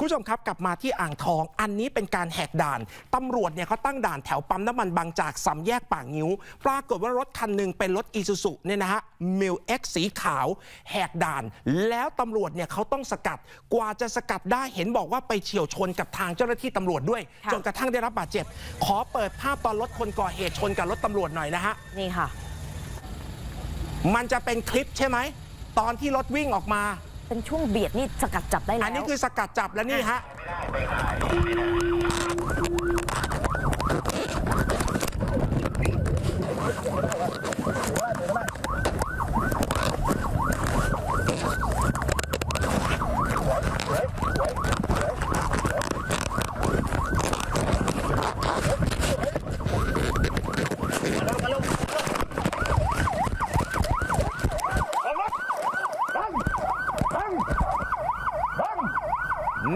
คุณผู้ชมครับกลับมาที่อ่างทอง อันนี้เป็นการแหกด่านตำรวจเนี่ยเขาตั้งด่านแถวปั๊มน้ำมันบางจากสามแยกป่างงิ้ว ปรากฏว่ารถคันหนึ่งเป็นรถอีซูซุเนี่ยนะฮะมิลเอ็กสีขาว แหกด่าน แล้วตำรวจเนี่ยเขาต้องสกัดกว่าจะสกัดได้เห็นบอกว่าไปเฉียวชนกับทางเจ้าหน้าที่ตำรวจด้วยค่ะจนกระทั่งได้รับบาดเจ็บ ขอเปิดภาพตอนรถคนก่อเหตุชนกับรถตำรวจหน่อยนะฮะนี่ค่ะ มันจะเป็นคลิปใช่ไหมตอนที่รถวิ่งออกมา เป็นช่วงเบียดนี่สกัดจับได้แล้วอันนี้คือสกัดจับแล้วนี่ฮะ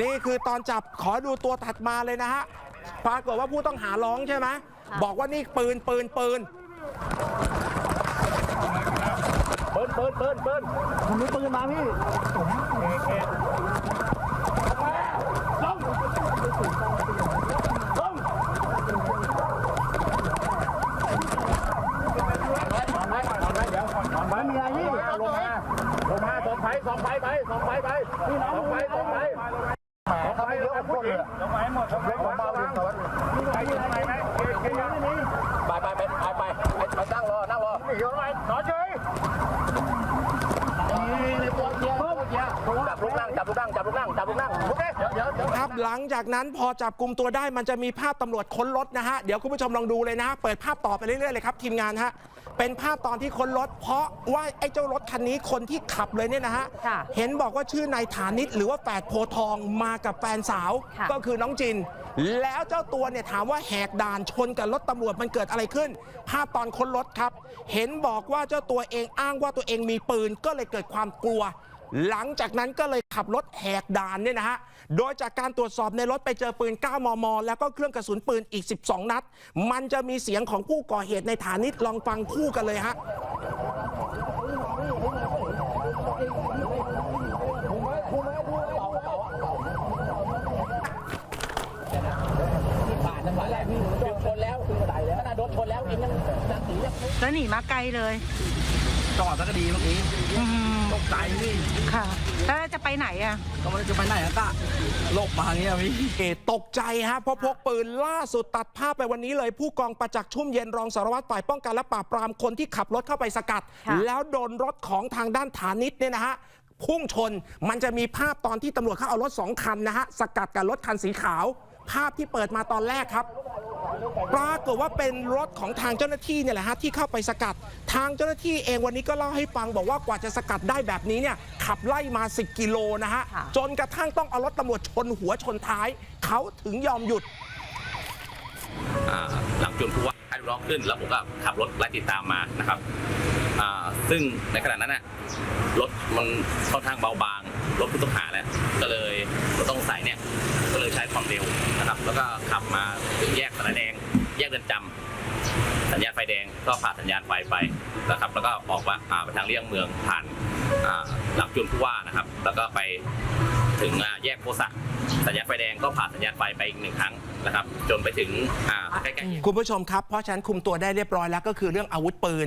นี่คือตอนจับขอดูตัวถัดมาเลยนะฮะปรากฏว่าผู้ต้องหาร้องใช่ไหมค่ะบอกว่านี่ปืนปืนปืนเปิ้ลเปิ้ลเปิ้ลเปิ้ลผมมีปืนมาพี่ไม่มีอะไรพี่ลงมาลงมาสองไฟสองไฟไปสองไฟไปสองไฟสองไฟแหม เขาไม่เยอะพูดเลยลงมาให้หมดลงมาเบาดิเขาไปไปไปไปไปไปไปนั่งรอนั่งรอไม่ยอะไปนอนเฉยจับลูกนั่งจับลูกนั่งจับลูกนั่งจับลูกนั่งโอเคเดี๋ย เดี๋ยวเดี๋ยวครับหลังจากนั้นพอจับกลุ่มตัวได้มันจะมีภาพตำรวจค้นรถนะฮะ เดี๋ยวคุณผู้ชมลองดูเลยนะฮะเปิดภาพต่อไปเรื่อยๆเลยครับทีมงานฮะ เป็นภาพตอนที่ค้นรถ เพราะว่าไอ้เจ้ารถคันนี้คนที่ขับเลยเนี่ยนะฮะ ค่ะ เห็นบอกว่าชื่อนายฐานิตหรือว่าแฝดโพธิ์ทองมากับแฟนสาว ค่ะ ก็คือน้องจิน แล้วเจ้าตัวเนี่ยถามว่าแหกด่านชนกับรถตำรวจมันเกิดอะไรขึ้น ภาพตอนค้นรถครับ เห็นบอกว่าเจ้าตัวเองอ้างว่าตัวเองมีปืนก็เลยเกิดความกลัว หลังจากนั้นก็เลยขับรถแหกด่านเนี่ยนะฮะ โดยจากการตรวจสอบในรถไปเจอปืน 9 มม แล้วก็เครื่องกระสุนปืนอีก 12 นัด มันจะมีเสียงของผู้ก่อเหตุในฐานิตลองฟังคู่กันเลยฮะแล้วหนีมาไกลเลย จอดสักดีเมื่อกี้อืมตกใจพี่ ค่ะ แล้วจะไปไหนอะ ก็ไม่รู้จะไปไหนอะกะหลบมาอย่างเงี้ยพี่เอตกใจฮะเพราะพกปืนล่าสุดตัดภาพไปวันนี้เลย ผู้กองประจักษ์ชุ่มเย็นรองสารวัตรฝ่ายป้องกันและปราบปรามคนที่ขับรถเข้าไปสกัด ค่ะ แล้วโดนรถของทางด้านฐานิตเนี่ยนะฮะพุ่งชนมันจะมีภาพตอนที่ตำรวจเขาเอารถสองคันนะฮะสกัดกับรถคันสีขาว ภาพที่เปิดมาตอนแรกครับ ปรากฏว่าเป็นรถของทางเจ้าหน้าที่เนี่ยแหละฮะที่เข้าไปสกัด ทางเจ้าหน้าที่เองวันนี้ก็เล่าให้ฟังบอกว่ากว่าจะสกัดได้แบบนี้เนี่ยขับไล่มา 10 กิโลนะฮะค่ะจนกระทั่งต้องเอารถตำรวจชนหัวชนท้าย เขาถึงยอมหยุดอ่าหลังจนผู้ว่าให้ร้องขึ้นแล้วผมก็ขับรถไล่ติดตามมานะครับอ่าซึ่งในขณะนั้นน่ะรถมันค่อนข้างเบาบางรถผู้ต้องหาแล้วก็เลยรถต้องสงสัยเนี่ยก็เลยใช้ความเร็ว นะครับ แล้วก็ขับมาถึงแยกสารแดง แยกเดินจำสัญญาณไฟแดงก็ผ่านสัญญาณไฟไปนะครับ แล้วก็ออกมาอ่าไปทางเลี่ยงเมืองผ่านหลังจนผู้ว่านะครับ แล้วก็ไปถึงแยกโพสักสัญญาณไฟแดงก็ผ่านสัญญาณไฟไปอีกหนึ่งครั้งนะครับ จนไปถึงใกล้ๆคุณผู้ชมครับ เพราะฉะนั้นคุมตัวได้เรียบร้อยแล้วก็คือเรื่องอาวุธปืน